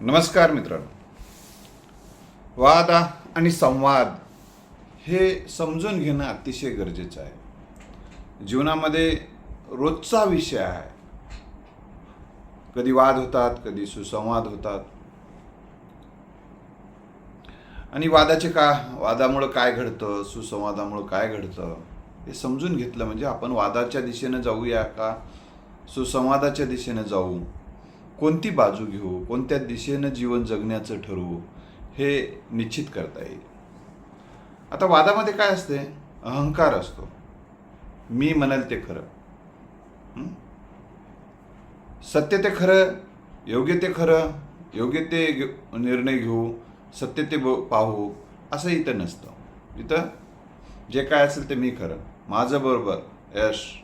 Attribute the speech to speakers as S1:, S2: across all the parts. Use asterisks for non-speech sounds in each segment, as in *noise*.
S1: नमस्कार मित्रांनो. वाद आणि संवाद हे समजून घेणं अतिशय गरजेचं आहे. जीवनामध्ये रोजचा विषय आहे. कधी वाद होतात कधी सुसंवाद होतात. आणि वादाचे का वादामुळं काय घडतं सुसंवादामुळं काय घडतं हे समजून घेतलं म्हणजे आपण वादाच्या दिशेनं जाऊया का सुसंवादाच्या दिशेनं जाऊ? कोणती बाजू घेऊ कोणत्या दिशेनं जीवन जगण्याचं ठरवू हे निश्चित करता येईल. आता वादामध्ये काय असते? अहंकार असतो. मी म्हणाल ते खरं. सत्य ते खरं योग्य ते खरं योग्य ते घे- निर्णय घेऊ सत्य ते ब- पाहू असं इथं नसतं. इथं जे काय असेल ते मी खरं. माझं बरोबर यश.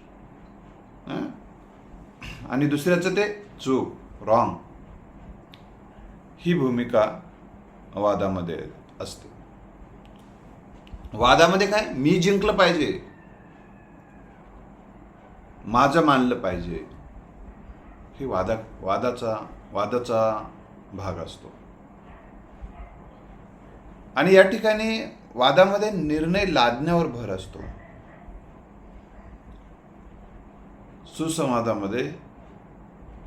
S1: आणि दुसऱ्याचं ते चूक. रॉंग ही भूमिका वादामध्ये असते. वादामध्ये काय? मी जिंकलं पाहिजे. माझं मानलं पाहिजे. ही वादा वादाचा वादाचा भाग असतो. आणि या ठिकाणी वादामध्ये निर्णय लादण्यावर भर असतो. सुसंवादामध्ये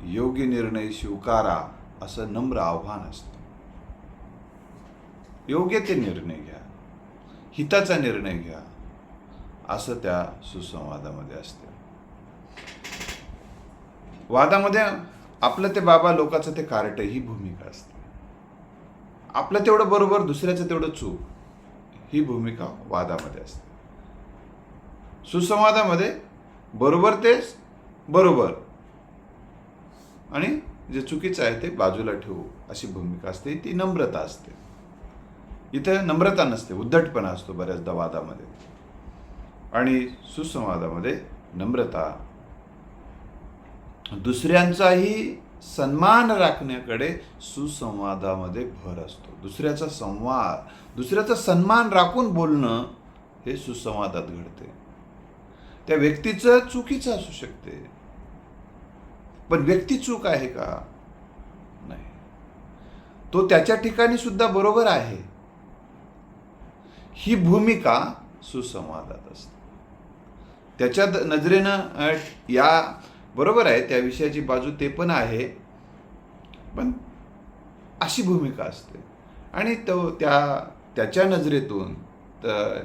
S1: योग्य निर्णय स्वीकारा असं नम्र आव्हान असतं. योग्य ते निर्णय घ्या. हिताचा निर्णय घ्या. असं त्या सुसंवादामध्ये असते. वादामध्ये आपलं ते बाबा लोकाचं ते कार्ट ही भूमिका असते. आपलं तेवढं बरोबर दुसऱ्याचं तेवढं चूक. ही भूमिका वादामध्ये असते. सुसंवादामध्ये बरोबर तेच बरोबर. आणि जे चुकीचं आहे ते बाजूला ठेवू अशी भूमिका असते. ती नम्रता असते. इथं नम्रता नसते उद्धटपणा असतो बऱ्याचदा वादामध्ये. आणि सुसंवादामध्ये नम्रता. दुसऱ्यांचाही सन्मान राखण्याकडे सुसंवादामध्ये भर असतो. दुसऱ्याचा संवाद दुसऱ्याचा सन्मान राखून बोलणं हे सुसंवादात घडते. त्या व्यक्तीचं चुकीचं असू शकते. पण व्यक्ती चूक आहे का? नाही. तो त्याच्या ठिकाणी सुद्धा बरोबर आहे. ही भूमिका सुसंवादात असते. त्याच्या नजरेनं या बरोबर आहे त्या विषयाची बाजू ते पण आहे. पण अशी भूमिका असते. आणि तो त्या त्याच्या नजरेतून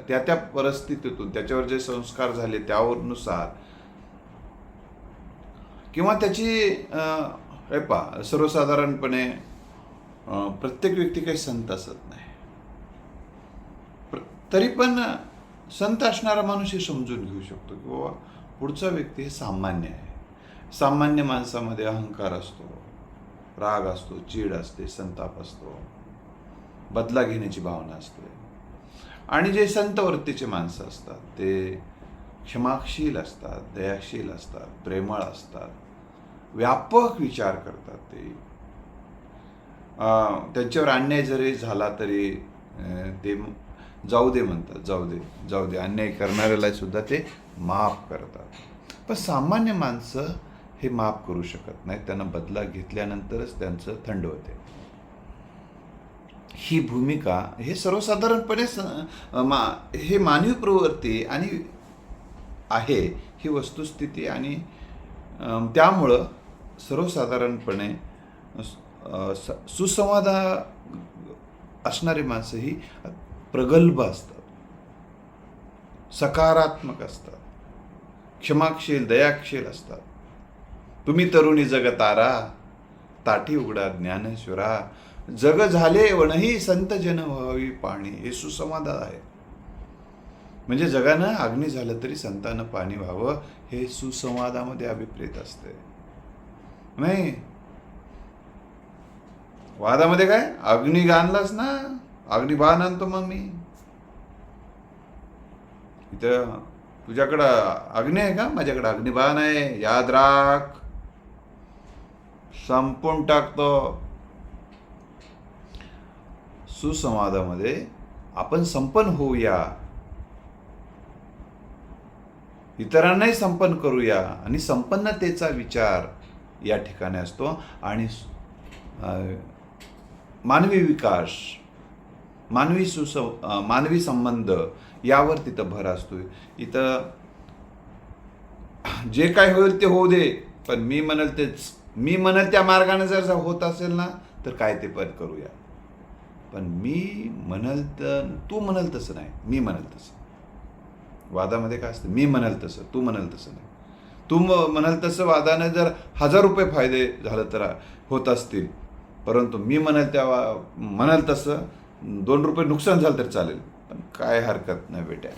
S1: त्या त्या परिस्थितीतून त्याच्यावर जे संस्कार झाले त्यावरनुसार किंवा त्याची हे पा सर्वसाधारणपणे प्रत्येक व्यक्ती काही संत असत नाही. तरी पण संत असणारा माणूस हे समजून घेऊ शकतो की बाबा पुढचा व्यक्ती हे सामान्य आहे. सामान्य माणसामध्ये अहंकार असतो राग असतो चीड असते संताप असतो बदला घेण्याची भावना असते. आणि जे संतवृत्तीचे माणसं असतात ते क्षमाशील असतात दयाशील असतात प्रेमळ असतात. व्यापक विचार करतात ते. त्यांच्यावर अन्याय जरी झाला तरी ते जाऊ दे म्हणतात जाऊ दे जाऊ दे. अन्याय करणाऱ्याला सुद्धा ते माफ करतात. पण सामान्य माणसं हे माफ करू शकत नाही त्यांना बदला घेतल्यानंतरच त्यांचं थंड होते. ही भूमिका हे सर्वसाधारणपणे मा हे मानवी प्रवृत्ती आणि आहे ही वस्तुस्थिती आणि त्यामुळं सर्वसाधारणपणे सुसंवादा असणारी माणसं ही प्रगल्भ असतात. सकारात्मक असतात. क्षमाक्षील दयाक्षील असतात. तुम्ही तरुणी जगतारा ताठी उघडा ज्ञानेश्वरा जग झाले वणही संत जन व्हावी पाणी. हे सुसंवाद आहे. म्हणजे जगानं अग्नी झालं तरी संतानं पाणी व्हावं हे सुसंवादामध्ये अभिप्रेत असते. नाही. वादामध्ये काय? अग्नी आणलाच ना. अग्निबाण आणतो मग मी. इथं तुझ्याकडं अग्नी आहे का? माझ्याकडं अग्निबाण आहे. याद राख. संपून टाकतो. सुसंवादामध्ये आपण संपन्न होऊया. इतरांनाही संपन्न करूया. आणि संपन्नतेचा विचार. या ठिकाणी असतो. आणि मानवी विकास मानवी सुस मानवी संबंध यावर तिथं भर असतो इथं जे काय होईल ते होऊ दे पण मी म्हणल तेच मी म्हणेल त्या मार्गाने जर होत असेल ना तर काय ते पण करूया. पण मी म्हणल तर तू म्हणाल तसं नाही मी म्हणाल तसं. वादामध्ये काय असतं? मी म्हणाल तसं तू म्हणाल तसं नाही. तू म्हणाल तसं वादाने जर हजार रुपये फायदे झालं तर होत असतील. परंतु मी म्हणाल त्या म्हणाल तसं दोन रुपये नुकसान झालं तर चालेल. पण काय हरकत नाही बेट्या.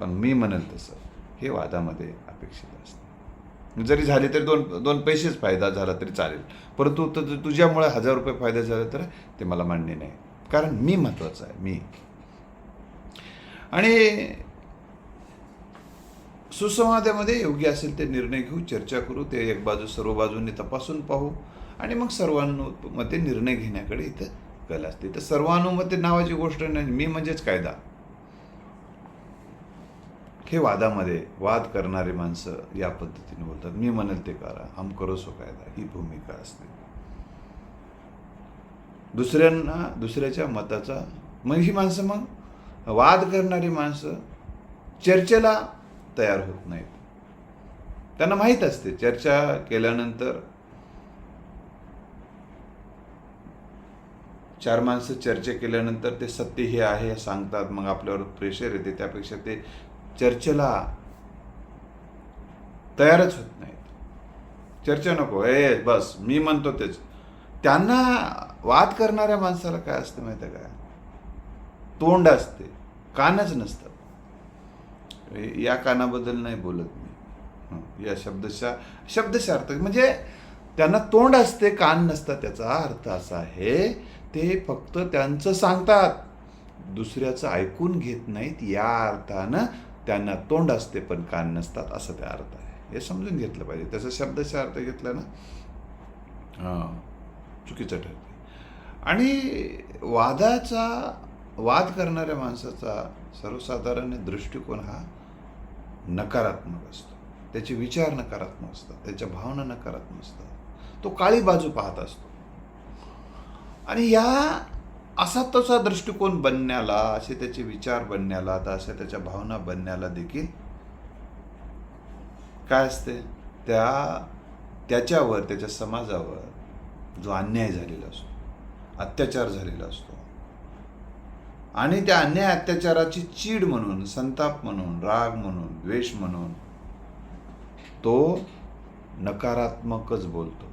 S1: पण मी म्हणाल तसं हे वादामध्ये अपेक्षित असतं. जरी झाले तरी दोन दोन पैसेच फायदा झाला तरी चालेल. परंतु तुझ्यामुळे हजार रुपये फायदा झाला तर ते मला मान्य नाही. कारण मी महत्त्वाचं आहे मी. आणि सुसंवादामध्ये योग्य असेल ते निर्णय घेऊ चर्चा करू ते एक बाजू सर्व बाजूंनी तपासून पाहू आणि मग सर्वानुमते निर्णय घेण्याकडे इथं कल असते. तर सर्वानुमते नावाची गोष्ट नाही मी म्हणजेच कायदा. हे वादामध्ये वाद करणारे माणसं या पद्धतीने बोलतात. मी म्हणेल ते करा हम करोसो कायदा ही भूमिका असते. दुसऱ्यांना दुसऱ्याच्या मताचा मग ही माणसं मग वाद करणारी माणसं चर्चेला तयार होत नाहीत. त्यांना माहीत असते चर्चा केल्यानंतर चार माणसं चर्चा केल्यानंतर ते सत्य हे आहे सांगतात मग आपल्यावर प्रेशर येते त्यापेक्षा ते चर्चेला तयारच होत नाहीत. चर्चा नको ए बस मी म्हणतो तेच. त्यांना वाद करणाऱ्या माणसाला काय असतं माहिती आहे का? तोंड असते कानच नसतं या कानाबद्दल नाही बोलत मी. या शब्दशा शब्दशा अर्थ म्हणजे त्यांना तोंड असते कान नसतात त्याचा. अर्थ असा आहे ते फक्त त्यांचं सांगतात. दुसऱ्याचं ऐकून घेत नाहीत या अर्थानं त्यांना तोंड असते पण कान नसतात असं त्या अर्थ आहे. हे समजून घेतलं पाहिजे. त्याचा शब्दाचा अर्थ घेतला ना? हां चुकीचं ठरते. आणि वादाचा वाद करणाऱ्या माणसाचा सर्वसाधारण दृष्टिकोन हा नकारात्मक असतो. त्याचे विचार नकारात्मक असतात. त्याच्या भावना नकारात्मक असतात. तो काळी बाजू पाहत असतो. आणि या असा तसा दृष्टिकोन बनण्याला असे त्याचे विचार बनण्याला तर अशा त्याच्या भावना बनण्याला देखील काय असते? त्या त्याच्यावर त्याच्या समाजावर जो अन्याय झालेला असतो अत्याचार झालेला असतो आणि त्या अन्याय अत्याचाराची चीड म्हणून संताप म्हणून राग म्हणून द्वेष म्हणून तो नकारात्मकच बोलतो.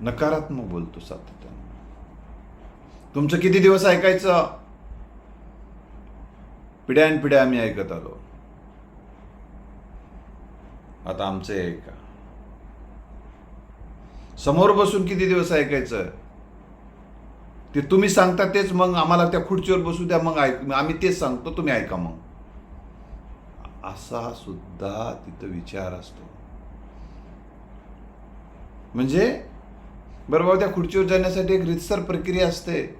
S1: नकारात्मक बोलतो सातत्याने. तुमचं किती दिवस ऐकायचं? पिढ्या पिढ्या आम्ही ऐकत आलो. आता आमचं ऐका. समोर बसून किती दिवस ऐकायचं? ते तुम्ही सांगता तेच मग आम्हाला त्या खुर्चीवर बसू द्या मग ऐक आम्ही तेच सांगतो तुम्ही ऐका मग. असा सुद्धा तिथं विचार असतो. म्हणजे बरोबर त्या खुर्चीवर जाण्यासाठी एक रितसर प्रक्रिया असते.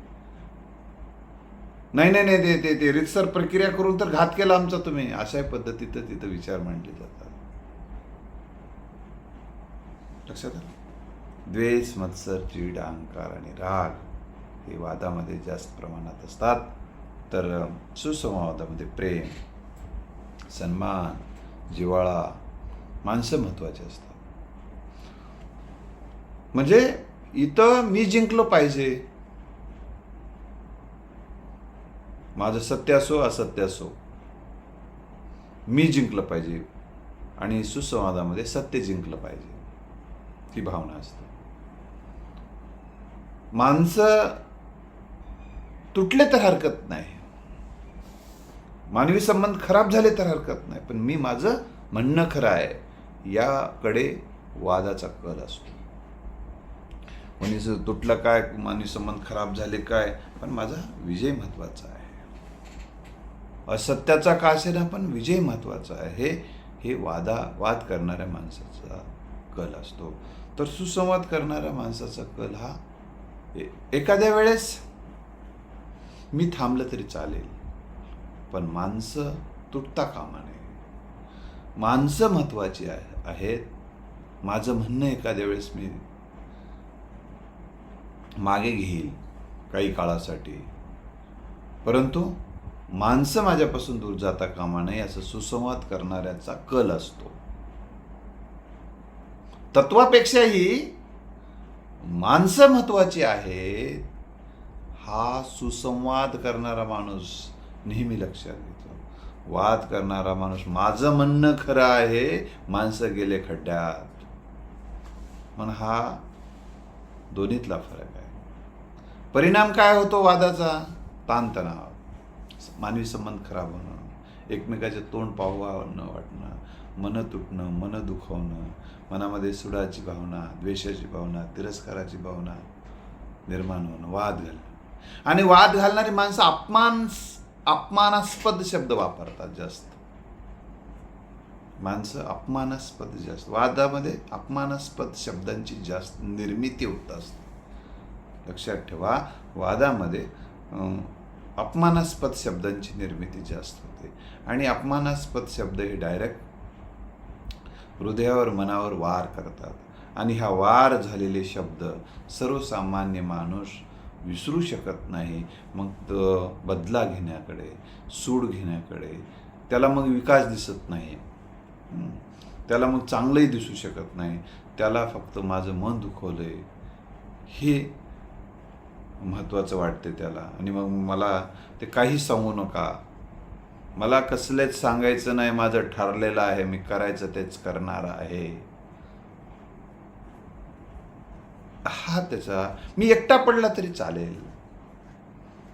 S1: नाही नाही नाही ते ते ते रितसर प्रक्रिया करून तर घात केला आमचा तुम्ही. अशा पद्धतीत तिथं विचार मांडले जातात. लक्षात आलं? द्वेष मत्सर चिड अहंकार आणि राग. हे वादामध्ये जास्त प्रमाणात असतात. तर सुसंवादामध्ये प्रेम सन्मान जिव्हाळा माणसं महत्वाची असतात. म्हणजे इथं मी जिंकलो पाहिजे. माझं सत्य असो असत्य असो मी जिंकलं पाहिजे आणि सुसंवादामध्ये सत्य जिंकलं पाहिजे. ही भावना असते. माणसं तुटले तर हरकत नाही. मानवी संबंध खराब झाले तर हरकत नाही. पण मी माझं म्हणणं खरं आहे याकडे वादाचा कल असतो. कोणी तुटलं काय मानवी संबंध खराब झाले काय पण माझा विजय महत्त्वाचा आहे. असत्याचा का असेना पण विजय महत्त्वाचा आहे. हे हे वादा वाद करणाऱ्या माणसाचा कल असतो. तर सुसंवाद करणाऱ्या माणसाचा कल हा एखाद्या वेळेस मी थांबलं तरी चालेल. पण माणसं तुटता कामा नये. माणसं महत्वाची आहे आहेत. माझं म्हणणं एखाद्या वेळेस मी मागे घेईल काही काळासाठी. परंतु माणसं माझ्यापासून दूर जाता कामा नये असं सुसंवाद करणाऱ्याचा कल असतो. तत्वापेक्षाही माणसं महत्वाची आहेत. हा सुसंवाद करणारा माणूस नेहमी लक्षात घेतो. वाद करणारा माणूस माझं म्हणणं खरं आहे माणसं गेले खड्ड्यात. पण हा दोन्हीतला फरक आहे. परिणाम काय होतो वादाचा? ताणतणाव. मानवी संबंध खराब होणं. एकमेकाचे तोंड पाहावं न वाटणं. मन तुटणं मन दुखवणं. मनामध्ये सुडाची भावना द्वेषाची भावना तिरस्काराची भावना निर्माण होणं. वाद घालणं. आणि वाद घालणारी माणसं अपमान अपमानास्पद शब्द वापरतात जास्त. माणसं अपमानास्पद जास्त. वादामध्ये अपमानास्पद शब्दांची जास्त निर्मिती होत असते. लक्षात ठेवा वादामध्ये अपमानास्पद शब्दांची निर्मिती जास्त होते. आणि अपमानास्पद शब्द हे डायरेक्ट हृदयावर मनावर वार करतात. आणि हा वार झालेले शब्द सर्वसामान्य माणूस विसरू शकत नाही. मग बदला घेण्याकडे सूड घेण्याकडे त्याला मग विकास दिसत नाही. त्याला मग चांगलंही दिसू शकत नाही. त्याला फक्त माझं मन दुखवलंय. हे महत्त्वाचं वाटते त्याला. आणि मग मला ते काही सांगू नका. मला कसलेच सांगायचं नाही. माझं ठरलेलं आहे. मी करायचं तेच करणार आहे. हा त्याचा मी एकटा पडला तरी चालेल.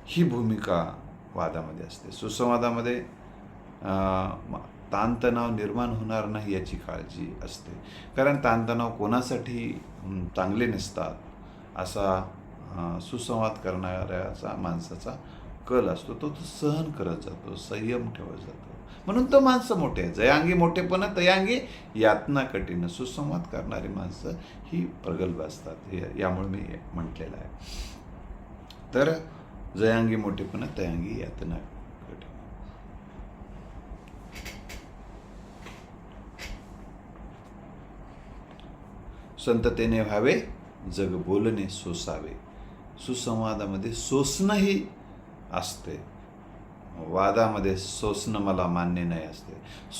S1: ही भूमिका वादामध्ये असते. सुसंवादामध्ये ताणतणाव निर्माण होणार नाही याची काळजी असते. कारण ताणतणाव कोणासाठी चांगले नसतात असा सुसंवाद करणाऱ्याचा माणसाचा कल असतो. तो तो सहन करत जातो संयम ठेवत जातो. म्हणून तो माणसं मोठे आहे जयांगी मोठेपणा तयांगी यातना कठीण सुसंवाद करणारी माणसं ही प्रगल्भ असतात. हे यामुळे मी म्हटलेलं आहे. तर जयांगी मोठेपणा तयांगी यातना कठीण संततेने व्हावे जग बोलणे सोसावे. सुसंवादामध्ये सोसणंही असते. वादामध्ये सोसणं मला मान्य नाही असते.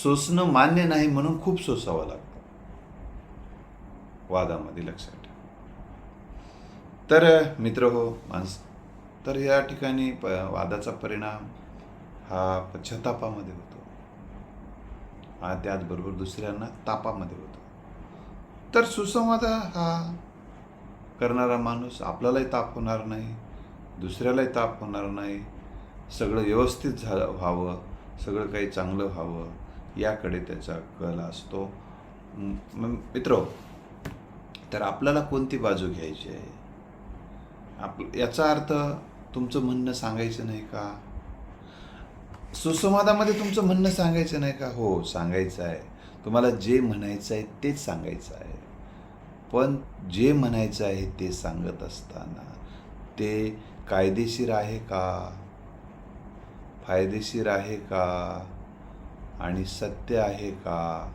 S1: सोसणं मान्य नाही म्हणून खूप सोसावं लागतं. वादामध्ये लक्षात ठेवा. तर मित्र हो माणस तर या ठिकाणी प वादाचा परिणाम हा पश्चातापामध्ये होतो. हा त्याचबरोबर दुसऱ्यांना तापामध्ये होतो. तर सुसंवाद हा करणारा माणूस आपल्यालाही ताप होणार नाही दुसऱ्यालाही ताप होणार नाही सगळं व्यवस्थित झालं व्हावं सगळं काही चांगलं व्हावं याकडे त्याचा कल असतो. मित्र तर आपल्याला कोणती बाजू घ्यायची आहे? आप याचा अर्थ तुमचं म्हणणं सांगायचं नाही का? सुसंवादामध्ये तुमचं म्हणणं सांगायचं नाही का? हो सांगायचं आहे. तुम्हाला जे म्हणायचं आहे तेच सांगायचं आहे. पण जे म्हणायचं आहे ते सांगत असताना ते कायदेशीर आहे का? फायदेशीर आहे का? आणि सत्य आहे का?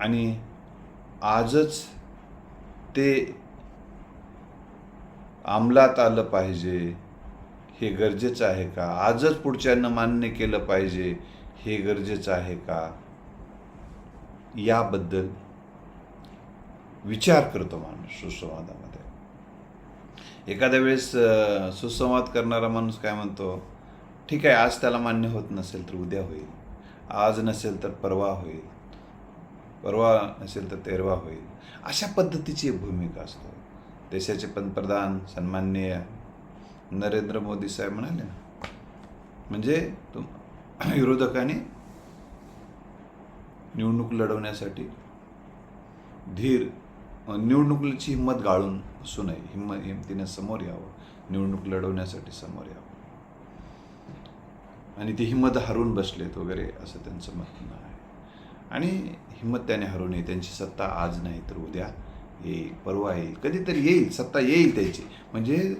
S1: आणि आजच ते अंमलात आलं पाहिजे हे गरजेचं आहे का? आजच पुढच्यांना मान्य केलं पाहिजे हे गरजेचं आहे का? याबद्दल विचार करतो माणूस सुसंवादा एखाद्या वेळेस सुसंवाद करणारा माणूस काय म्हणतो ठीक आहे आज त्याला मान्य होत नसेल तर उद्या होईल. आज नसेल तर परवा होईल. परवा नसेल तर तेरवा होईल. अशा पद्धतीची एक भूमिका असतो. देशाचे पंतप्रधान सन्माननीय नरेंद्र मोदी साहेब म्हणाले ना म्हणजे तुम *clears throat* विरोधकांनी निवडणूक लढवण्यासाठी धीर निवडणुकीची हिंमत गाळून असू नये. हिंमत हिमतीने समोर यावं. निवडणूक लढवण्यासाठी समोर यावं. आणि ती हिंमत हरून बसलेत वगैरे असं त्यांचं म्हणणं आहे. आणि हिंमत त्याने हरू नये. त्यांची सत्ता आज नाही तर उद्या येईल परवा येईल कधीतरी येईल सत्ता येईल त्याची. म्हणजे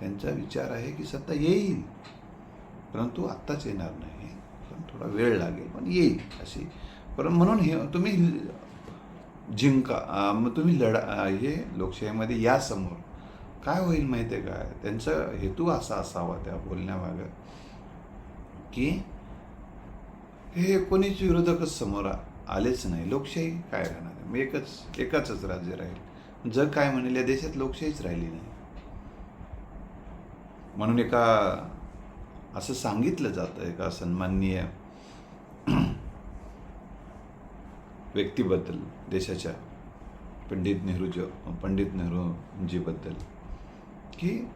S1: त्यांचा विचार आहे की सत्ता येईल. परंतु आत्ताच येणार नाही. पण थोडा वेळ लागेल पण येईल अशी. पण म्हणून हे तुम्ही जिंका. मग तुम्ही लढा हे लोकशाहीमध्ये या समोर. काय होईल माहिती आहे काय त्यांचा हेतू असा असावा त्या बोलण्यामागं की हे कोणीच विरोधकच समोर आलेच नाही. लोकशाही काय राहणार मग एकच एकाच राज्य राहील. जग काय म्हणेल? या देशात लोकशाहीच राहिली नाही. म्हणून एका असं सांगितलं जातं एका सन्माननीय व्यक्तीबद्दल देशाच्या पंडित नेहरू पंडित नेहरूजीबद्दल की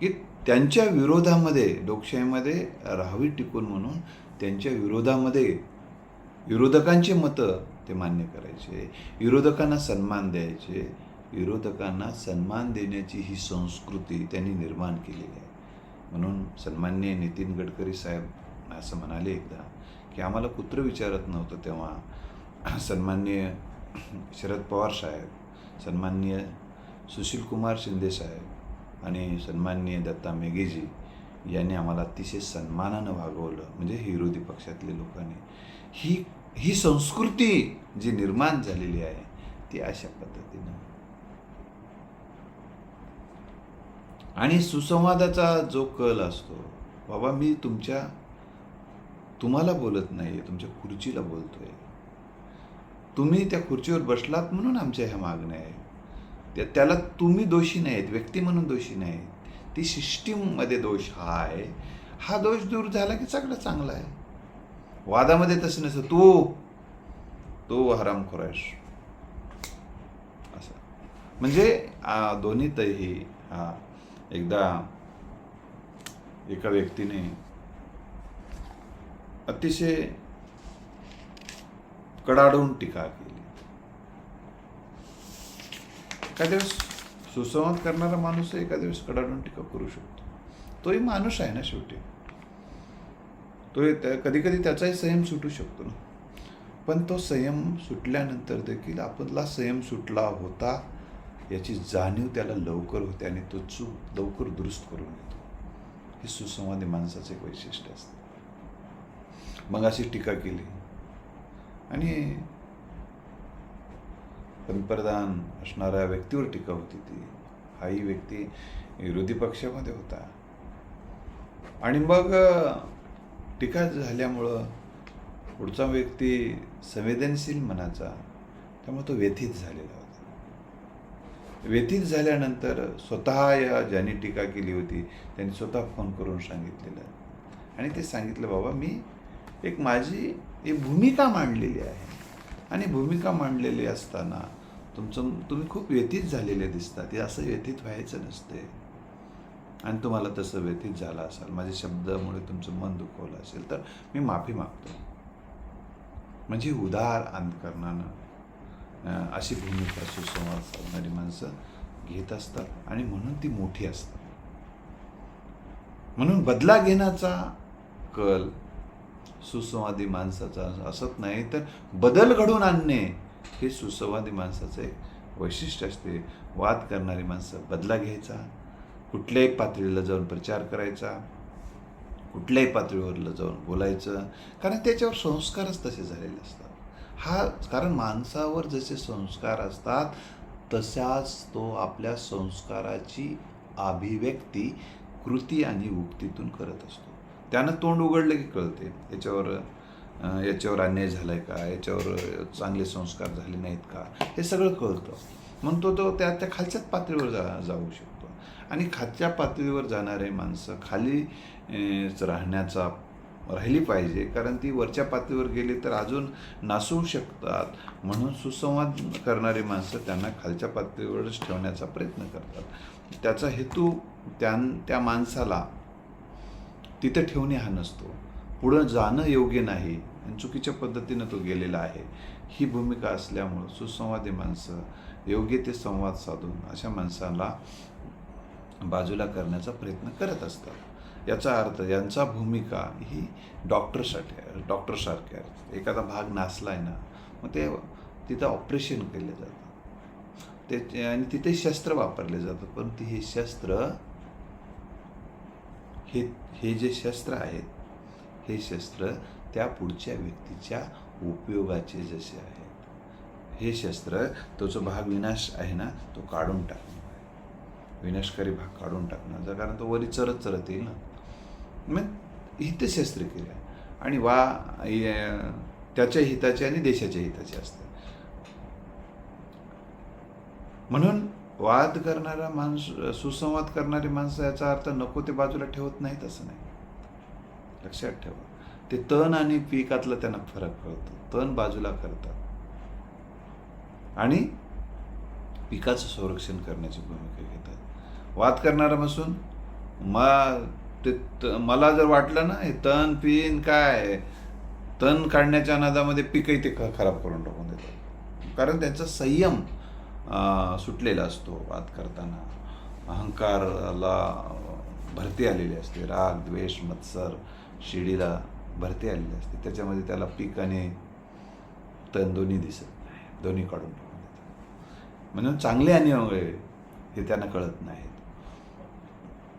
S1: की त्यांच्या विरोधामध्ये लोकशाहीमध्ये राहावी टिकून म्हणून त्यांच्या विरोधामध्ये विरोधकांचे मतं ते मान्य करायचे. विरोधकांना सन्मान द्यायचे. विरोधकांना सन्मान देण्याची ही संस्कृती त्यांनी निर्माण केलेली आहे. म्हणून सन्माननीय नितीन गडकरी साहेब असं म्हणाले एकदा. की आम्हाला कुत्र विचारत नव्हतं तेव्हा. सन्माननीय शरद पवार साहेब सन्माननीय सुशीलकुमार शिंदे साहेब आणि सन्माननीय दत्ता मेघेजी यांनी आम्हाला अतिशय सन्मानानं वागवलं म्हणजे हे विरोधी पक्षातले लोकांनी. ही ही संस्कृती जी निर्माण झालेली आहे ती अशा पद्धतीनं. आणि सुसंवादाचा जो कल असतो बाबा मी तुमच्या तुम्हाला बोलत नाही आहे तुमच्या खुर्चीला बोलतो आहे तुम्ही त्या खुर्चीवर बसलात म्हणून आमच्या ह्या मागण्या आहेत. त्या त्याला तुम्ही दोषी नाही आहेत व्यक्ती म्हणून दोषी नाहीत. ती सिस्टीममध्ये दोष हा आहे. हा दोष दूर झाला की सगळं चांगला आहे. वादामध्ये तसं नसतं. तू तो हराम खुराश. असं. म्हणजे दोन्हीतही हा एकदा एका व्यक्तीने अतिशय कडाडून टीका केली. एखाद्या वेळेस सुसंवाद करणारा माणूस एखाद्या वेळेस कडाडून टीका करू शकतो. तोही माणूस आहे ना शेवटी. तो कधी कधी त्याचाही संयम सुटू शकतो ना. पण तो संयम सुटल्यानंतर देखील आपला संयम सुटला होता याची जाणीव त्याला लवकर होते आणि तो चूक लवकर दुरुस्त करून घेतो हे सुसंवादी माणसाचं एक वैशिष्ट्य असतं. मग अशी टीका केली. आणि पंतप्रधान असणाऱ्या व्यक्तीवर टीका होती ती. हाही व्यक्ती विरोधी पक्षामध्ये होता. आणि मग टीका झाल्यामुळं पुढचा व्यक्ती संवेदनशील मनाचा त्यामुळे तो व्यथित झालेला होता. व्यथित झाल्यानंतर स्वतः या ज्यांनी टीका केली होती त्यांनी स्वतः फोन करून सांगितलेलं. आणि ते सांगितलं बाबा मी एक माझी एक भूमिका मांडलेली आहे. आणि भूमिका मांडलेली असताना तुमचं तुम्ही खूप व्यथित झालेले दिसतात. हे असं व्यथित व्हायचं नसते आणि तुम्हाला तसं व्यथित झालं असाल. माझ्या शब्दामुळे तुमचं मन दुखवलं असेल तर मी माफी मागतो. म्हणजे उदार अंतकरणानं अशी भूमिका सुसंवाद साधणारी माणसं घेत असतात आणि म्हणून ती मोठी असतात. म्हणून बदला घेण्याचा कल सुसंवादी माणसाचा असत नाही तर बदल घडवून आणणे हे सुसंवादी माणसाचं एक वैशिष्ट्य असते. वाद करणारी माणसं बदला घ्यायचा कुठल्याही पातळीला जाऊन प्रचार करायचा कुठल्याही पातळीवरला जाऊन बोलायचं कारण त्याच्यावर संस्कारच तसे झालेले असतात. हा कारण माणसावर जसे संस्कार असतात तशाच तो आपल्या संस्काराची अभिव्यक्ती कृती आणि उक्तीतून करत असतो. त्यानं तोंड उघडलं की कळते. याच्यावर याच्यावर अन्याय झाला आहे का? याच्यावर चांगले संस्कार झाले नाहीत का? हे सगळं कळतं. मग तो तो त्या त्या खालच्याच पातळीवर जा जाऊ शकतो. आणि खालच्या पातळीवर जाणारे माणसं खाली राहण्याचा राहिली पाहिजे. कारण ती वरच्या पातळीवर गेली तर अजून नासवू शकतात. म्हणून सुसंवाद करणारी माणसं त्यांना खालच्या पातळीवरच ठेवण्याचा प्रयत्न करतात. त्याचा हेतू त्या त्या माणसाला तिथं ठेवणे हा नसतो. पुढं जाणं योग्य नाही आणि चुकीच्या पद्धतीनं तो गेलेला आहे. ही भूमिका असल्यामुळं सुसंवादी माणसं योग्य ते संवाद साधून अशा माणसाला बाजूला करण्याचा प्रयत्न करत असतात. याचा अर्थ यांचा भूमिका ही डॉक्टरसाठी डॉक्टरसारख्या डॉक्टरसारखी आहे एखादा भाग नासला आहे ना मग ते तिथं ऑपरेशन केले जातं ते आणि तिथे शस्त्र वापरले जातात ती हे शस्त्र हे हे जे शस्त्र आहेत हे शस्त्र त्या पुढच्या व्यक्तीच्या उपयोगाचे जसे आहेत. हे शस्त्र तो जो भाग विनाश आहे ना तो काढून टाकणं विनाशकारी भाग काढून टाकण्याचा कारण तो वरी चरत चरत येईल ना. मग हितशस्त्र केलं आणि वा त्याच्या हिताचे आणि देशाच्या हिताचे असते. म्हणून वाद करणारा माणूस सुसंवाद करणारी माणसं याचा अर्थ नको ते बाजूला ठेवत नाहीत असं नाही. लक्षात ठेवा. ते तण आणि पिकातलं त्यांना फरक कळतो. तण बाजूला करतात. आणि पिकाचं संरक्षण करण्याची भूमिका घेतात. वाद करणारा बसून मा ते त- मला जर वाटलं ना हे तण पिन काय तण काढण्याच्या अनादामध्ये पिकही ते ख- खराब करून टाकून देतात. कारण त्यांचा संयम सुटलेला असतो वाद करताना. अहंकाराला भरती आलेली असते. राग द्वेष मत्सर शिडीला भरती आलेली असते. त्याच्यामध्ये त्याला पीक आणि तण दोन्ही दिसत नाही. दोन्ही काढून म्हणून चांगले आणि अवघे हे त्यांना कळत नाहीत.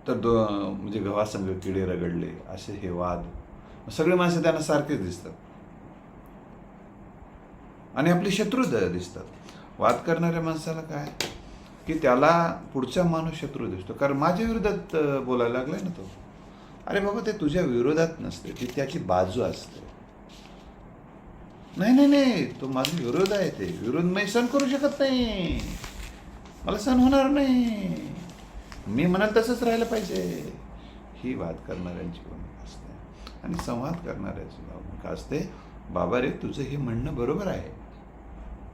S1: तर दो म्हणजे गव्हासंग किडे रगडले असे हे वाद. सगळे माणसं त्यांना सारखेच दिसतात. आणि आपले शत्रू दिसतात. वाद करणाऱ्या माणसाला काय? की त्याला पुढचा माणूस शत्रू दिसतो. कारण माझ्या विरोधात बोलायला लागलाय ना तो. अरे बाबा ते तुझ्या विरोधात नसते. ती त्याची बाजू असते. नाही नाही नाही. तो माझा विरोध आहे ते. विरोध मी सहन करू शकत नाही. मला सहन होणार नाही. मी म्हणाल तसंच राहिलं पाहिजे. ही वाद करणाऱ्यांची भूमिका असते. आणि संवाद करणाऱ्याची भूमिका असते. बाबा रे तुझं हे म्हणणं बरोबर आहे.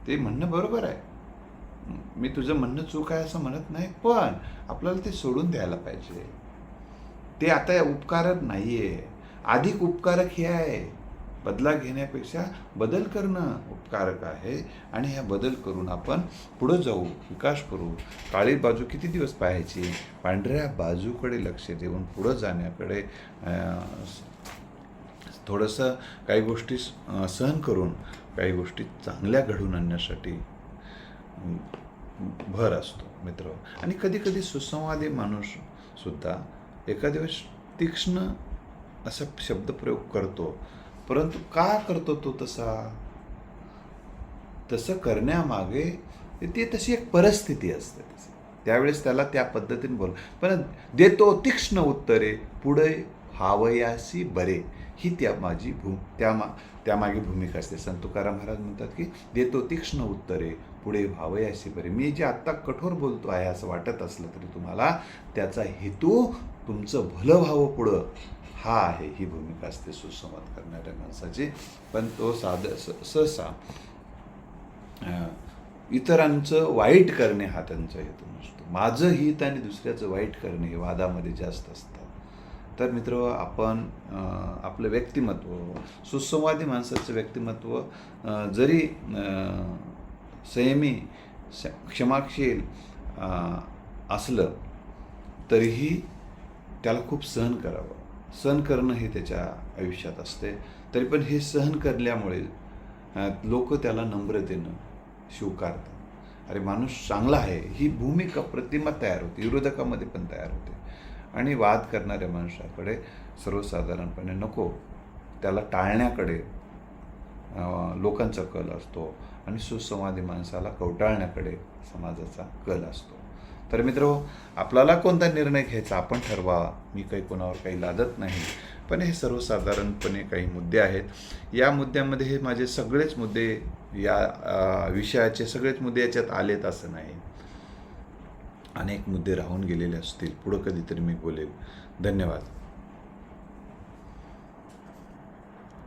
S1: ते म्हणणं बरोबर आहे. मी तुझं म्हणणं चूक आहे असं म्हणत नाही पण आपल्याला ते सोडून द्यायला पाहिजे. ते आता उपकारक नाही आहे अधिक उपकारक हे आहे. बदला घेण्यापेक्षा बदल करणं उपकारक आहे आणि ह्या बदल करून आपण पुढं जाऊ विकास करू. काळी बाजू किती दिवस पाहायची? पांढऱ्या बाजूकडे लक्ष देऊन पुढं जाण्याकडे थोडंसं काही गोष्टी सहन करून काही गोष्टी चांगल्या घडून आणण्यासाठी भर असतो मित्र. आणि कधी कधी सुसंवादी माणूस सुद्धा एखाद्या वेळेस तीक्ष्ण असा शब्दप्रयोग करतो. परंतु का करतो तो तसा? तसं करण्यामागे ती तशी एक परिस्थिती असते तशी. त्यावेळेस त्याला त्या पद्धतीने बोल. पण देतो तीक्ष्ण उत्तरे पुढे हावयासी बरे. ही त्या माझी भू त्या मा त्यामागे भूमिका असते. संत तुकाराम महाराज म्हणतात की देतो तीक्ष्ण उत्तरे पुढे व्हावयासी बरे. मी जे आत्ता कठोर बोलतो आहे असं वाटत असलं तरी तुम्हाला त्याचा हेतू तुमचं भलं व्हावं पुढं हा आहे ही भूमिका असते सुसंवाद करणाऱ्या माणसाची. पण तो साध स- सहसा इतरांचं वाईट करणे हा त्यांचा हेतू नसतो. माझं हित आणि दुसऱ्याचं वाईट करणे हे वादामध्ये जास्त असतं. तर मित्र आपण आपलं व्यक्तिमत्व सुसंवादी माणसाचं व्यक्तिमत्व जरी संयमी क्षमाशील असलं तरीही त्याला खूप सहन करावं. सहन करणं हे त्याच्या आयुष्यात असते. तरी पण हे सहन करल्यामुळे लोक त्याला नम्रतेनं स्वीकारतात. अरे माणूस चांगला आहे ही भूमिका प्रतिमा तयार होते विरोधकामध्ये पण तयार होते. आणि वाद करणाऱ्या माणसाकडे सर्वसाधारणपणे नको. त्याला टाळण्याकडे लोकांचा कल असतो आणि सुसंवादी माणसाला कवटाळण्याकडे समाजाचा कल असतो. तर मित्र आपल्याला कोणता निर्णय घ्यायचा आपण ठरवा. मी काही कोणावर काही लादत नाही. पण हे सर्वसाधारणपणे काही मुद्दे आहेत. या मुद्द्यामध्ये हे माझे सगळेच मुद्दे या विषयाचे सगळेच मुद्दे याच्यात आलेत असं नाही. अनेक मुद्दे राहून गेलेले असतील. पुढं कधीतरी मी बोलेल. धन्यवाद.